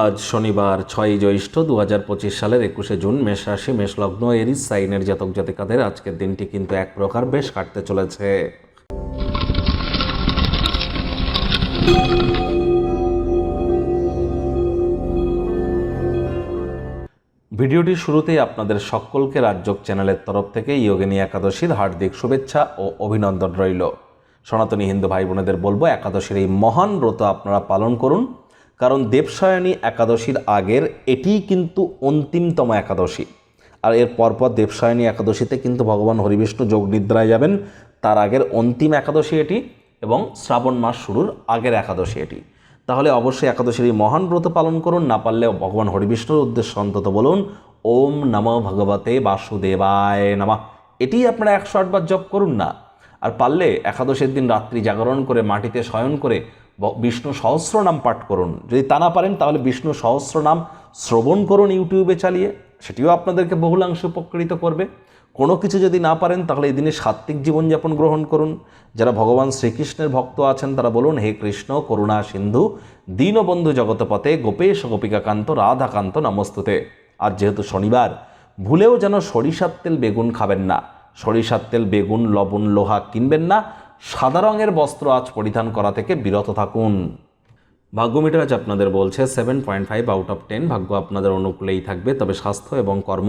আজ শনিবার, ছয়ই জ্যৈষ্ঠ দু হাজার পঁচিশ সালের একুশে জুন, মেষ রাশি, মেষ লগ্ন, এরিস, সাইনের জাতক জাতিকাদের আজকের দিনটি কিন্তু এক প্রকার বেশ কাটতে চলেছে। ভিডিওটির শুরুতেই আপনাদের সকলকে রাজ্যক চ্যানেলের তরফ থেকে ইয়োগিনী একাদশীর হার্দিক শুভেচ্ছা ও অভিনন্দন রইল। সনাতনী হিন্দু ভাই বোনেদের বলব, একাদশীর এই মহান ব্রত আপনারা পালন করুন। কারণ দেবসায়নী একাদশীর আগের এটিই কিন্তু অন্তিমতম একাদশী। আর এর পরপর দেবসায়নী একাদশীতে কিন্তু ভগবান হরিবিষ্ণু যোগ নিদ্রায় যাবেন। তার আগের অন্তিম একাদশী এটি এবং শ্রাবণ মাস শুরুর আগের একাদশী এটি। তাহলে অবশ্যই একাদশীর এই মহান ব্রত পালন করুন, না পারলে ভগবান হরিবিষ্ণুর উদ্দেশ্যে অন্তত বলুন, ওম নম ভগবতে বাসুদেবায় নামা। এটি আপনারা একশো আটবার জপ করুন না আর পারলে একাদশের দিন রাত্রি জাগরণ করে, মাটিতে শয়ন করে বিষ্ণু সহস্র নাম পাঠ করুন। যদি তা না পারেন, তাহলে বিষ্ণু সহস্র নাম শ্রবণ করুন ইউটিউবে চালিয়ে। সেটিও আপনাদেরকে বহুলাংশে উপকৃত করবে। কোনো কিছু যদি না পারেন, তাহলে এই দিনে সাত্ত্বিক জীবনযাপন গ্রহণ করুন। যারা ভগবান শ্রীকৃষ্ণের ভক্ত আছেন, তারা বলুন, হে কৃষ্ণ, করুণা সিন্ধু, দীনবন্ধু জগতপথে গোপেশ গোপিকাকান্ত, রাধাকান্ত নমস্তুতে। আর যেহেতু শনিবার, ভুলেও যেন সরিষার তেল বেগুন খাবেন না। সরিষার তেল, বেগুন, লবণ, লোহা কিনবেন না। সাদা রঙের বস্ত্র আজ পরিধান করা থেকে বিরত থাকুন। ভাগ্যমিটার আজ আপনাদের বলছে seven point five out of ten ভাগ্য আপনাদের অনুকূলেই থাকবে, তবে স্বাস্থ্য এবং কর্ম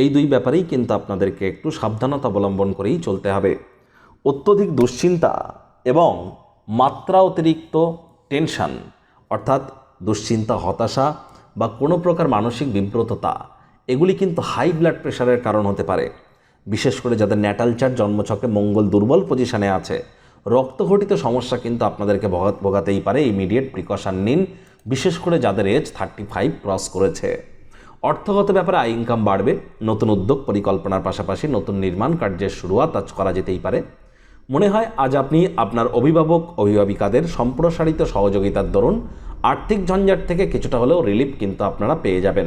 এই দুই ব্যাপারেই কিন্তু আপনাদেরকে একটু সাবধানতা অবলম্বন করেই চলতে হবে। অত্যধিক দুশ্চিন্তা এবং মাত্রা অতিরিক্ত টেনশন, অর্থাৎ দুশ্চিন্তা, হতাশা বা কোনো প্রকার মানসিক বিব্রততা, এগুলি কিন্তু হাই ব্লাড প্রেশারের কারণ হতে পারে। বিশেষ করে যাদের ন্যাটাল চার্ট জন্মছকে মঙ্গল দুর্বল পজিশনে আছে। রক্তঘটিত সমস্যা কিন্তু আপনাদেরকে ভোগা- ভোগাতেই পারে ইমিডিয়েট প্রিকশন নিন, বিশেষ করে যাদের এজ থার্টি ফাইভ ক্রস করেছে। অর্থগত ব্যাপারে আয় ইনকাম বাড়বে, নতুন উদ্যোগ পরিকল্পনার পাশাপাশি নতুন নির্মাণ কার্যের শুরুয়াত আজ করা যেতেই পারে। মনে হয় আজ আপনি আপনার অভিভাবক, অভিভাবিকাদের সম্প্রসারিত সহযোগিতার দরুন আর্থিক ঝঞ্ঝাট থেকে কিছুটা হলেও রিলিফ কিন্তু আপনারা পেয়ে যাবেন।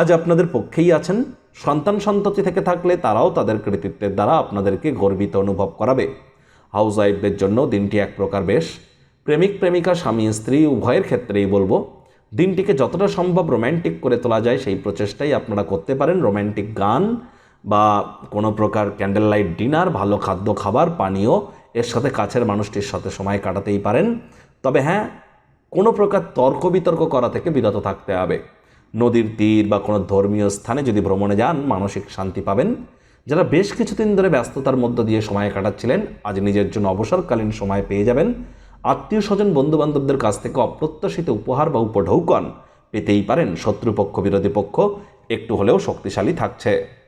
আজ আপনাদের পক্ষেই আছেন। সন্তান সন্ততি থেকে থাকলে তারাও তাদের কৃতিত্বের দ্বারা আপনাদেরকে গর্বিত অনুভব করাবে। হাউস ওয়াইফদের জন্য দিনটি এক প্রকার বেশ। প্রেমিক, প্রেমিকা, স্বামী, স্ত্রী, উভয়ের ক্ষেত্রেই বলব, দিনটিকে যতটা সম্ভব রোম্যান্টিক করে তোলা যায় সেই প্রচেষ্টাই আপনারা করতে পারেন। রোম্যান্টিক গান বা কোনো প্রকার ক্যান্ডেল লাইট ডিনার, ভালো খাদ্য খাবার, পানীয়, এর সাথে কাছের মানুষটির সাথে সময় কাটাতেই পারেন। তবে হ্যাঁ কোনো প্রকার তর্ক বিতর্ক করা থেকে বিরত থাকতে হবে। নদীর তীর বা কোনো ধর্মীয় স্থানে যদি ভ্রমণে যান, মানসিক শান্তি পাবেন। যারা বেশ কিছুদিন ধরে ব্যস্ততার মধ্য দিয়ে সময় কাটাচ্ছিলেন, আজ নিজের জন্য অবসরকালীন সময় পেয়ে যাবেন। আত্মীয় স্বজন বন্ধুবান্ধবদের কাছ থেকে অপ্রত্যাশিত উপহার বা উপঢৌকন পেতেই পারেন শত্রুপক্ষ, বিরোধী পক্ষ। একটু হলেও শক্তিশালী থাকছে।